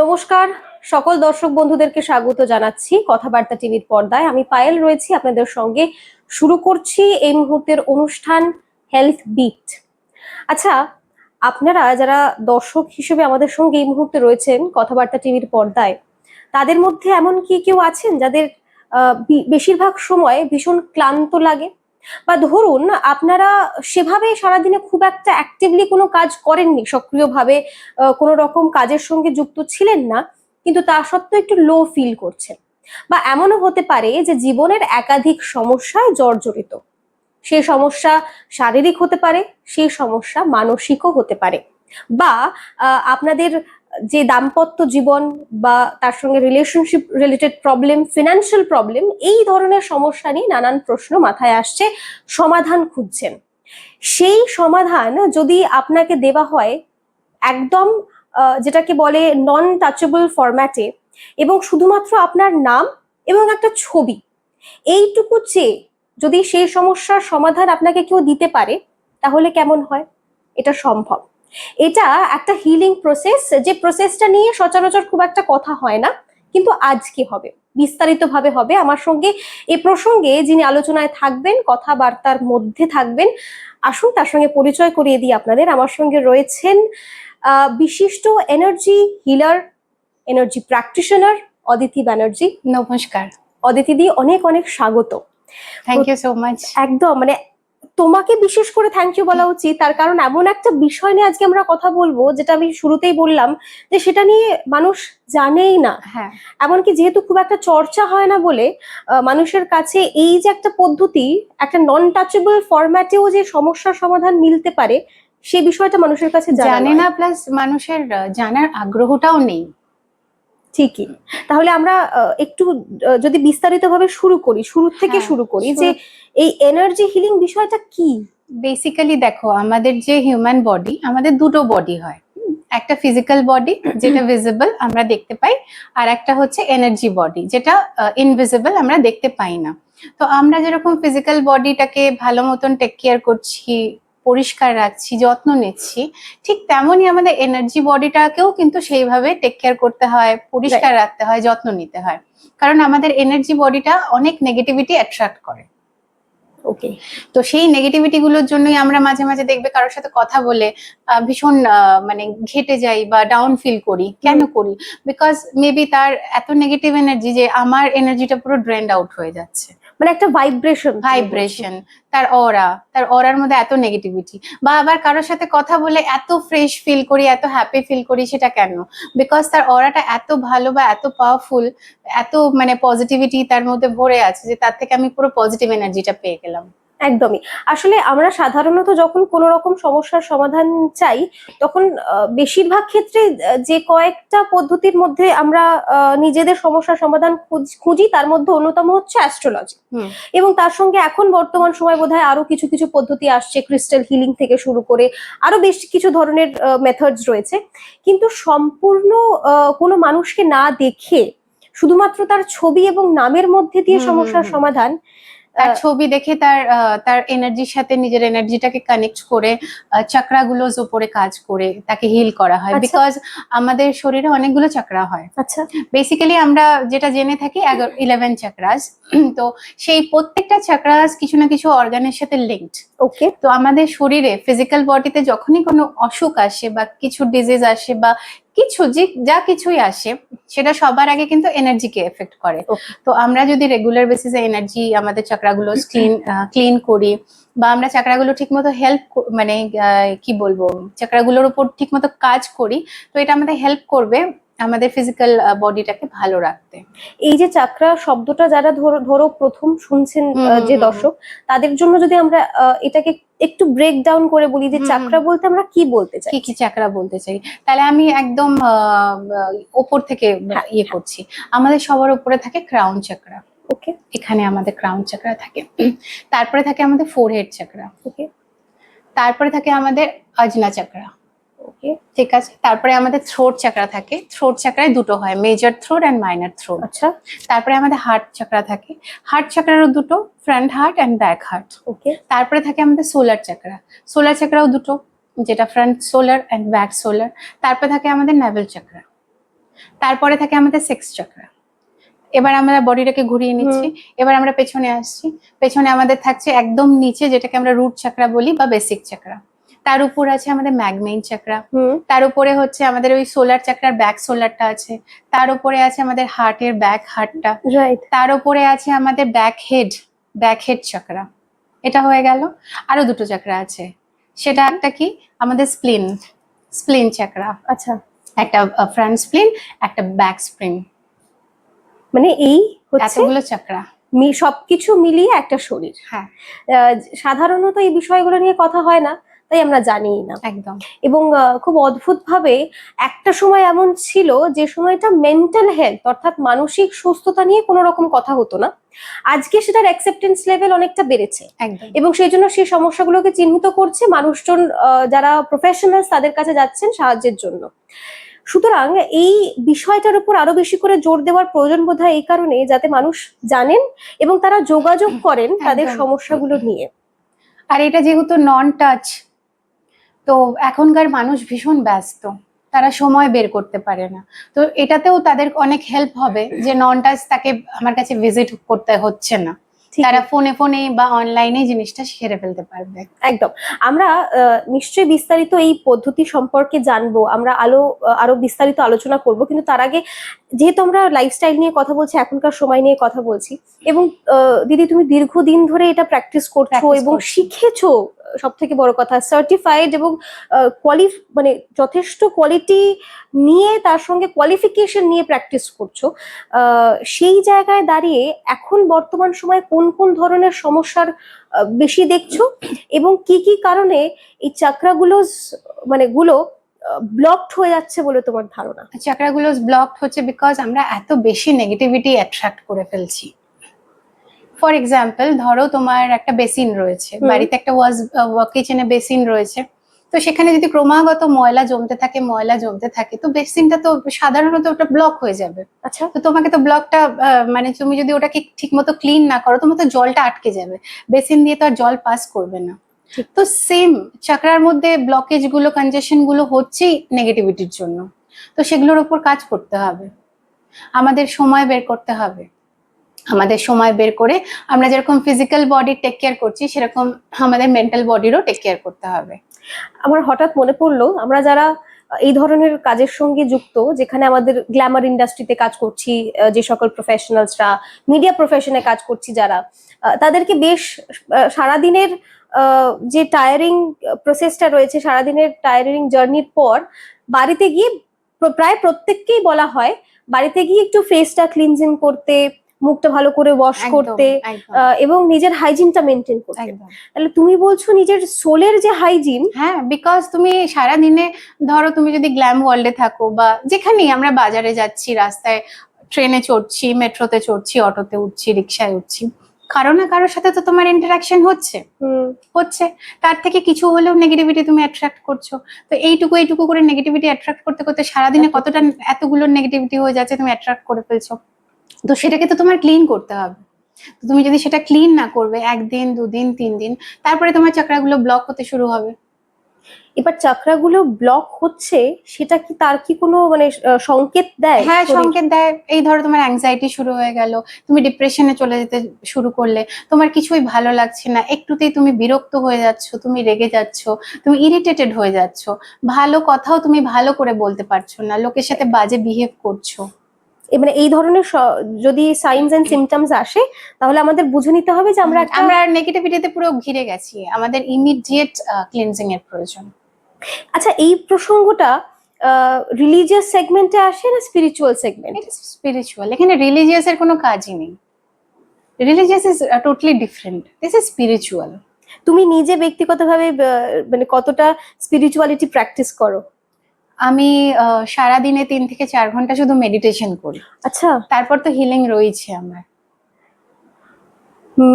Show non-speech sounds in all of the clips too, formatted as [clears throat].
নমস্কার, সকল দর্শক বন্ধুদেরকে স্বাগত জানাচ্ছি কথাবার্তা টিভির পর্দায়। আমি পায়েল রয়েছি, আপনাদের সঙ্গে শুরু করছি এই মুহূর্তের অনুষ্ঠান হেলথ বিট আচ্ছা আপনারা যারা দর্শক হিসেবে আমাদের সঙ্গে এই মুহূর্তে রয়েছেন কথাবার্তা টিভির পর্দায়, তাদের মধ্যে এমন কি কেউ আছেন যাদের বেশিরভাগ সময় ভীষণ ক্লান্ত লাগে? বা ধরুন আপনারা সেভাবে সারাদিনে খুব একটা অ্যাক্টিভলি কোনো কাজ করেননি, সক্রিয়ভাবে কোনো রকম কাজের সঙ্গে যুক্ত ছিলেন না, কিন্তু তা সত্ত্বেও একটু লো ফিল করছেন। বা এমনও হতে পারে যে জীবনের একাধিক সমস্যায় জর্জরিত। সেই সমস্যা শারীরিক হতে পারে সেই সমস্যা মানসিকও হতে পারে। বা আপনাদের যে দাম্পত্য জীবন বা তার সঙ্গে relationship related problem financial problem এই ধরনের সমস্যা নিয়ে নানান প্রশ্ন মাথায় আসছে, সমাধান খুঁজছেন। সেই সমাধান যদি আপনাকে দেওয়া হয় একদম যেটাকে বলে নন টাচেবল ফরম্যাটে এবং শুধুমাত্র আপনার নাম এবং একটা ছবি, এইটুকু চেয়ে যদি সেই সমস্যার সমাধান আপনাকে কেউ দিতে পারে, তাহলে কেমন হয়? এটা সম্ভব। এটা একটা হিলিং প্রসেস যে প্রসেসটা নিয়ে সচরাচর খুব একটা কথা হয় না কিন্তু আজকে হবে বিস্তারিতভাবে হবে। আমার সঙ্গে এ প্রসঙ্গে যিনি আলোচনায় থাকবেন কথাবার্তার মধ্যে থাকবেন আসুন তার সঙ্গে পরিচয় করিয়ে দিই আপনাদের। আমার সঙ্গে রয়েছেন বিশিষ্ট energy healer energy practitioner Aditi Banerjee. নমস্কার। অদিতি দি অনেক অনেক স্বাগত। থ্যাংক ইউ সো মাচ একদম মানে তোমাকে বিশেষ করে থ্যাংক ইউ বলা উচিত। তার কারণ এমন একটা বিষয় নিয়ে আজকে আমরা কথা বলব যেটা আমি শুরুতেই বললাম যে সেটা নিয়ে মানুষ জানেই না। হ্যাঁ। এমনকি যেহেতু খুব একটা চর্চা হয় না বলে মানুষের কাছে এই যে একটা পদ্ধতি একটা নন টাচেবল ফরম্যাটেও যে সমস্যার সমাধান মিলতে পারে সে বিষয়টা মানুষের কাছে জানে জানে না প্লাস মানুষের জানার আগ্রহটাও নেই। ঠিকই। তাহলে আমরা একটু যদি বিস্তারিতভাবে শুরু করি শুরু থেকে হ্যাঁ, শুরু করি যে এই এনার্জি হিলিং বিষয়টা কি? বেসিক্যালি দেখো আমাদের যে হিউম্যান বডি আমাদের দুটো বডি হয়। একটা ফিজিক্যাল বডি যেটা ভিজিবল আমরা দেখতে পাই আর একটা হচ্ছে এনার্জি বডি যেটা ইনভিজিবল আমরা দেখতে পাই না। তো আমরা যেরকম ফিজিক্যাল বডিটাকে ভালো মতন টেক কেয়ার করছি পরিষ্কার রাখছি যত্ন নিচ্ছি ঠিক তেমনই আমাদের এনার্জি বডিটাকেও কিন্তু সেইভাবে টেক কেয়ার করতে হয় পরিষ্কার রাখতে হয় যত্ন নিতে হয়। কারণ আমাদের এনার্জি বডিটা অনেক নেগেটিভিটি অ্যাট্রাক্ট করে। ওকে তো সেই নেগেটিভিটি গুলোর জন্যই আমরা মাঝে মাঝে দেখবে কারোর সাথে কথা বলে ভীষণ মানে ঘেটে যাই বা ডাউন ফিল করি। কেন করি? বিকজ মেবি তার এত নেগেটিভ এনার্জি যে আমার এনার্জিটা পুরো ড্রেন্ড আউট হয়ে যাচ্ছে। মানে একটা ভাইব্রেশন ভাইব্রেশন তার অরা তার অরার মধ্যে এত নেগেটিভিটি বা আবার কারোর সাথে কথা বলে এত ফ্রেশ ফিল করি, এত হ্যাপি ফিল করি, সেটা কেন? বিকজ তার অরাটা এত ভালো বা এত পাওয়ারফুল এত মানে পজিটিভিটি তার মধ্যে ভরে আছে যে তার থেকে আমি পুরো পজিটিভ এনার্জিটা পেয়ে গেলাম। একদমই। আসলে আমরা সাধারণত যখন কোনো রকম সমস্যার সমাধান চাই তখন বেশিরভাগ ক্ষেত্রে যে কয়েকটা পদ্ধতির মধ্যে আমরা নিজেদের সমস্যার সমাধান খুঁজ- তার মধ্যে অন্যতম হচ্ছে অ্যাস্ট্রোলজি এবং তার সঙ্গে এখন বর্তমান সময় বোধহয় আরও কিছু কিছু পদ্ধতি আসছে ক্রিস্টাল হিলিং থেকে শুরু করে আরও বেশ কিছু ধরনের মেথডস রয়েছে। কিন্তু সম্পূর্ণ আহ, কোনো মানুষকে না দেখে শুধুমাত্র তার ছবি এবং নামের মধ্যে দিয়ে সমস্যার সমাধান তার ছবি দেখে তার তার এনার্জির সাথে নিজের এনার্জিটাকে কানেক্ট করে চাকরাগুলোর উপরে কাজ করে তাকে হিল করা হয়। আচ্ছা। বিকজ আমাদের শরীরে অনেকগুলো চাকরা হয়। আচ্ছা। বেসিক্যালি আমরা যেটা জেনে থাকি ইলেভেন চাকরাজ [clears throat] তো সেই প্রত্যেকটা চাকরাজ কিছু না কিছু অর্গানের সাথে লিঙ্কড ওকে তো আমাদের শরীরে ফিজিক্যাল বডিতে যখনই কোনো অসুখ আসে বা কিছু ডিজিজ আসে বা কিছু যে যা কিছুই আসে সেটা সবার আগে কিন্তু এনার্জিকে এফেক্ট করে। তো আমরা যদি রেগুলার বেসিসে এনার্জি আমাদের চাকরাগুলো ক্লিন ক্লিন [clears throat] করি বা আমরা চাকরাগুলো ঠিকমতো হেল্প মানে কি বলব চাকরাগুলোর উপর ঠিকমতো কাজ করি তো এটা আমাদের হেল্প করবে। আমাদের ফিজিক্যাল বডিটাকে ভালো রাখতে। এই যে চাকরা শব্দটা যারা ধরো ধরো প্রথম শুনছেন যে দর্শক তাদের জন্য যদি আমরা এটাকে একটু ব্রেক ডাউন করে বলি যে চাকরা বলতে আমরা কি বলতে চাই? কি কি চাকরা বলতে চাই? তাহলে আমি একদম ওপর থেকে হ্যাঁ, ইয়ে করছি। আমাদের সবার উপরে থাকে ক্রাউন চাকরা ওকে। এখানে আমাদের ক্রাউন চাকরা থাকে। তারপরে থাকে আমাদের ফোর হেড চাকরা ওকে। তারপরে থাকে আমাদের অজনা চাকরা ওকে ঠিক আছে? তারপরে আমাদের থ্রোট চাকরা থাকে। থ্রোট চাকরায় দুটো হয় major throat and minor throat আচ্ছা। তারপরে আমাদের হার্ট চাকরা থাকে। হার্ট চাকরারও দুটো front heart and back heart okay তারপরে থাকে আমাদের সোলার চাকরা সোলার চাকরাও দুটো যেটা front solar and back solar তারপরে থাকে আমাদের নেভেল চাকরা তারপরে থাকে আমাদের সেক্স চক্রা এবার আমরা বডিটাকে ঘুরিয়ে নিচ্ছি। এবার আমরা পেছনে আসছি। পেছনে আমাদের থাকছে একদম নিচে যেটাকে আমরা রুট চক্রা বলি বা বেসিক চক্রা তার উপর আছে আমাদের ম্যাগমেইন চক্রা। তার উপরে হচ্ছে আমাদের ওই সোলার চক্রার ব্যাক সোলারটা আছে। তার উপরে আছে আমাদের হার্টের ব্যাক হার্টটা রাইট তার উপরে আছে আমাদের back head back head chakra. এটা হয়ে গেল। আরও দুটো চক্রা আছে। সেটা একটা কি? আমাদের স্প্লিন স্প্লিন চক্রা। আচ্ছা। একটা ফ্রন্ট স্প্লিন একটা ব্যাক স্প্লিন। মানে এই হচ্ছে এতগুলো চক্রা। সবকিছু মিলিয়ে একটা শরীর। হ্যাঁ। সাধারণত এই বিষয়গুলো নিয়ে কথা হয় না। তাই আমরা জানিই না। একদম। এবং খুব অদ্ভুত ভাবে একটা সময় এমন ছিল যে সময়টা মেন্টাল হেলথ অর্থাৎ মানসিক সুস্থতা নিয়ে কোনো রকম কথা হতো না। আজকে সেটার অ্যাকসেপ্টেন্স লেভেল অনেকটা বেড়েছে। এবং সেই জন্য সেই সমস্যাগুলোকে চিহ্নিত করছে মানুষজন যারা প্রফেশনাল তাদের কাছে যাচ্ছেন সাহায্যের জন্য। সুতরাং এই বিষয়টার উপর আরও বেশি করে জোর দেওয়ার প্রয়োজন বোধ এই কারণে যাতে মানুষ জানেন এবং তারা যোগাযোগ করেন তাদের সমস্যাগুলো নিয়ে। আর এটা যেহেতু নন টাচ তো এখনকার মানুষ ভীষণ ব্যস্ত, তারা সময় বের করতে পারে না। তো এটাতেও তাদের অনেক হেল্প হবে যে নন টাচ তাকে আমার কাছে ভিজিট করতে হচ্ছে না। তারা ফোনে ফোনে বা অনলাইনে জিনিসটা সেরে ফেলতে পারবে। একদম। আমরা নিশ্চয়ই বিস্তারিত এই পদ্ধতি সম্পর্কে জানব। আমরা আলো আরও বিস্তারিত আলোচনা করব। কিন্তু তার আগে যেহেতু আমরা লাইফস্টাইল নিয়ে কথা বলছি এখনকার সময় নিয়ে কথা বলছি এবং দিদি তুমি দীর্ঘদিন ধরে এটা প্র্যাকটিস করছ এবং। শিখেছো সব থেকে বড় কথা সার্টিফাইড এবং কোয়ালি মানে যথেষ্ট কোয়ালিটি নিয়ে তার সঙ্গে কোয়ালিফিকেশন নিয়ে প্র্যাকটিস করছ। আহ, সেই জায়গায় দাঁড়িয়ে এখন বর্তমান সময় কোন কোন কোন ধরনের সমস্যার বেশি দেখছ? এবং কি কি কারণে এই চাকরাগুলো মানে গুলো ব্লকড হয়ে যাচ্ছে বলে তোমার ধারণা? চাকরাগুলো ব্লকড হচ্ছে বিকজ আমরা এত বেশি নেগেটিভিটি অ্যাট্রাক্ট করে ফেলছি। ফর এক্সাম্পল ধরো তোমার একটা বেসিন রয়েছে। বাড়িতে একটা ওয়াজ কিচেনে বেসিন রয়েছে। তো সেখানে যদি ক্রমাগত ময়লা জমতে থাকে ময়লা জমতে থাকে তো বেসিনটা তো সাধারণত ওটা ব্লক হয়ে যাবে। আচ্ছা। তো তোমাকে তো ব্লকটা মানে তুমি যদি ওটাকে ঠিক মতো ক্লিন না করো তোমার তো জলটা আটকে যাবে। বেসিন দিয়ে তো আর জল পাস করবে না। তো সেম চাকরার মধ্যে ব্লকেজগুলো কনজেশনগুলো হচ্ছেই নেগেটিভিটির জন্য। তো সেগুলোর উপর কাজ করতে হবে। আমাদের সময় বের করতে হবে। আমাদের সময় বের করে আমরা যেরকম ফিজিক্যাল বডি টেক কেয়ার করছি সেরকম আমাদের মেন্টাল বডিরও টেক কেয়ার করতে হবে। আমার হঠাৎ মনে পড়ল, আমরা যারা এই ধরনের কাজের সঙ্গে যুক্ত, যেখানে আমাদের গ্ল্যামার ইন্ডাস্ট্রিতে কাজ করছি যে সকল প্রফেশনালসরা মিডিয়া প্রফেশনে কাজ করছি যারা তাদেরকে বেশ সারাদিনের যে টায়ারিং প্রসেসটা রয়েছে, সারাদিনের টায়ারিং জার্নির পর, বাড়িতে গিয়ে প্রায় প্রত্যেককেই বলা হয়, বাড়িতে গিয়ে একটু ফেসটা ক্লিনজিং করতে মুখটা ভালো করে ওয়াশ করতে এবং নিজের হাইজিনটা মেনটেন করতে। তাহলে তুমি বলছো নিজের সোলের যে হাইজিন হ্যাঁ বিকজ তুমি সারা দিনে ধরো তুমি যদি গ্ল্যাম ওয়ার্ল্ডে থাকো বা যেখানেই আমরা বাজারে যাচ্ছি রাস্তায় ট্রেনে চড়ছি মেট্রোতে চড়ছি অটোতে উঠছি রিক্সায় উঠছি কারও না কারোর সাথে তো তোমার ইন্টারাকশন হচ্ছে। হচ্ছে। তার থেকে কিছু হলেও নেগেটিভিটি তুমি অ্যাট্রাক্ট করছ। তো এইটুকু এইটুকু করে নেগেটিভিটি অ্যাট্রাক্ট করতে করতে সারাদিনে কতটা এতগুলো নেগেটিভিটি হয়ে যাচ্ছে তুমি অ্যাট্রাক্ট করে ফেলছো? তো সেটাকে তো তোমার ক্লিন করতে হবে। তুমি যদি সেটা ক্লিন না করবে একদিন দুদিন তিন দিন তারপরে তোমার চাকরাগুলো ব্লক হতে শুরু হবে। এবার চাকরাগুলো ব্লক হচ্ছে সেটা কি তার কি কোনো মানে সংকেত দেয়? হ্যাঁ? সংকেত দেয়। এই ধরো তোমার অ্যাংজাইটি শুরু হয়ে গেল তুমি ডিপ্রেশনে চলে যেতে শুরু করলে তোমার কিছুই ভালো লাগছে না একটুতেই তুমি বিরক্ত হয়ে যাচ্ছ তুমি রেগে যাচ্ছ তুমি ইরিটেটেড হয়ে যাচ্ছ ভালো কথাও তুমি ভালো করে বলতে পারছ না লোকের সাথে বাজে বিহেভ করছ। মানে এই ধরনের যদি সাইনস এন্ড সিমটমস আসে তাহলে আমাদের বুঝে নিতে হবে যে আমরা আমরা নেগেটিভিটিতে পুরো ঘিরে গেছি। আমাদের ইমিডিয়েট ক্লিনজিং এর প্রয়োজন। আচ্ছা এই প্রসঙ্গটা রিলিজিয়াস সেগমেন্টে আসে না স্পিরিচুয়াল সেগমেন্ট স্পিরিচুয়াল এখানে রিলিজিয়াস এর কোনো কাজই নেই। Religious is totally different this is spiritual তুমি নিজে ব্যক্তিগতভাবে মানে কতটা স্পিরিচুয়ালিটি প্র্যাকটিস করো? আমি আহ, সারাদিনে তিন থেকে চার ঘণ্টা শুধু মেডিটেশন করি। আচ্ছা। তারপর তো হিলিং রয়েছে আমার।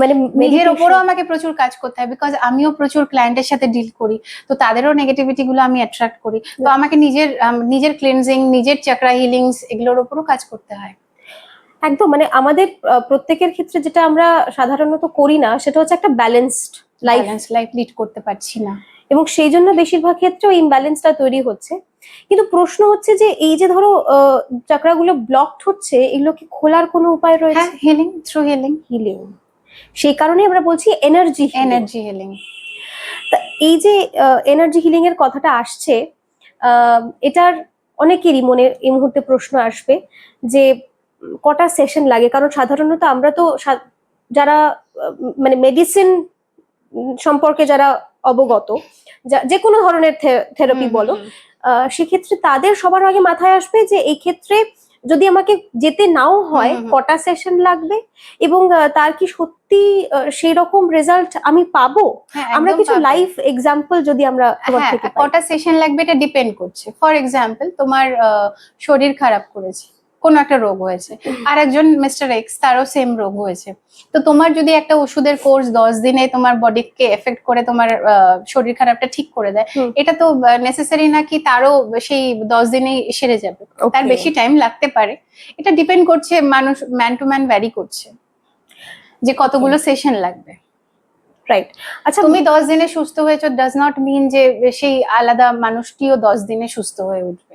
মানে নিজের ওপরও আমাকে প্রচুর কাজ করতে হয় বিকজ আমিও প্রচুর ক্লায়েন্টের সাথে ডিল করি তো তাদেরও নেগেটিভিটি গুলো আমি অ্যাট্রাক্ট করি। তো আমাকে নিজের নিজের ক্লিনজিং নিজের চাকরা হিলিংস এগুলোর ওপরও কাজ করতে হয়। একদম মানে আমাদের প্রত্যেকের ক্ষেত্রে যেটা আমরা সাধারণত করি না সেটা হচ্ছে একটা ব্যালেন্সড লাইফ লাইফ লিড করতে পারছি না। এবং সেই জন্য বেশিরভাগ ক্ষেত্রেও ইমব্যালেন্সটা তৈরি হচ্ছে। কিন্তু প্রশ্ন হচ্ছে যে এই যে ধরো চাকরাগুলো ব্লকড হচ্ছে এগুলো কি খোলার কোনো উপায় রয়েছে? হিলিং থ্রু হিলিং হিলিং সেই কারণে আমরা বলছি এনার্জি এনার্জি হিলিং তা এই যে এনার্জি হিলিং এর কথাটা আসছে এটার অনেকেরই মনে এই মুহূর্তে প্রশ্ন আসবে যে কটা সেশন লাগে? কারণ সাধারণত আমরা তো যারা মানে মেডিসিন সম্পর্কে যারা অবগত যা- কোনো ধরনের থেরাপি বলো সেক্ষেত্রে তাদের সবার আগে মাথায় আসবে যে এই ক্ষেত্রে যদি আমাকে যেতে নাও হয়। কটা সেশন লাগবে এবং তার কি সত্যি সেই রকম রেজাল্ট আমি পাবো হ্যাঁ আমরা কিছু লাইফ এক্সাম্পল যদি আমরা হ্যাঁ। কটা সেশন লাগবে এটা ডিপেন্ড করছে ফর এক্সাম্পল তোমার শরীর খারাপ করেছে কোনো একটা রোগ হয়েছে। আর একজন মিস্টার এক্স তারও সেম রোগ হয়েছে। তো তোমার যদি একটা ওষুধের কোর্স দশ দিনে তোমার বডিকে এফেক্ট করে তোমার শরীর খারাপটা ঠিক করে দেয় এটা তো নেসেসারি না কি তারও সেই দশ দিনেই সেরে যাবে। তার বেশি টাইম লাগতে পারে। এটা ডিপেন্ড করছে মানুষ ম্যান টু ম্যান ভ্যারি করছে। যে কতগুলো সেশন লাগবে। রাইট আচ্ছা তুমি দশ দিনে সুস্থ হয়েছো ডাজ নট মিন যে সেই আলাদা মানুষটিও দশ দিনে সুস্থ হয়ে উঠবে।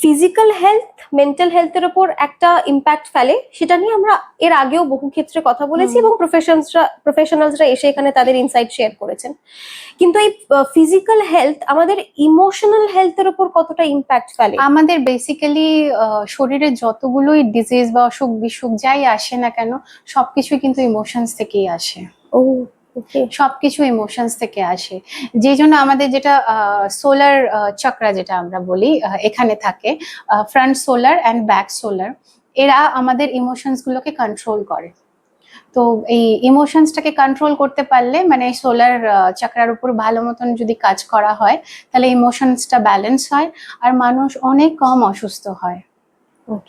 ফিজিক্যাল হেলথ মেন্টাল হেলথের উপর একটা ইম্প্যাক্ট ফেলে সেটা নিয়ে আমরা এর আগেও বহু ক্ষেত্রে কথা বলেছি। এবং প্রফেশনসরা প্রফেশনালসরা এসে এখানে তাদের ইনসাইট শেয়ার করেছেন। কিন্তু এই ফিজিক্যাল হেলথ আমাদের ইমোশনাল হেলথের উপর কতটা ইম্প্যাক্ট ফেলে? আমাদের বেসিক্যালি শরীরে যতগুলোই ডিজিজ বা অসুখ বিসুখ যাই আসে না কেন সবকিছুই কিন্তু ইমোশনস থেকেই আসে। ও সবকিছু ইমোশনস থেকে আসে। যেই জন্য আমাদের যেটা সোলার চক্রা যেটা আমরা বলি এখানে থাকে front solar and back solar এরা আমাদের ইমোশনস গুলোকে কন্ট্রোল করে। তো এই ইমোশনসটাকে কন্ট্রোল করতে পারলে মানে সোলার চক্রার উপর ভালো মতন যদি কাজ করা হয় তাহলে ইমোশনসটা ব্যালেন্স হয় আর মানুষ অনেক কম অসুস্থ হয়। ওকে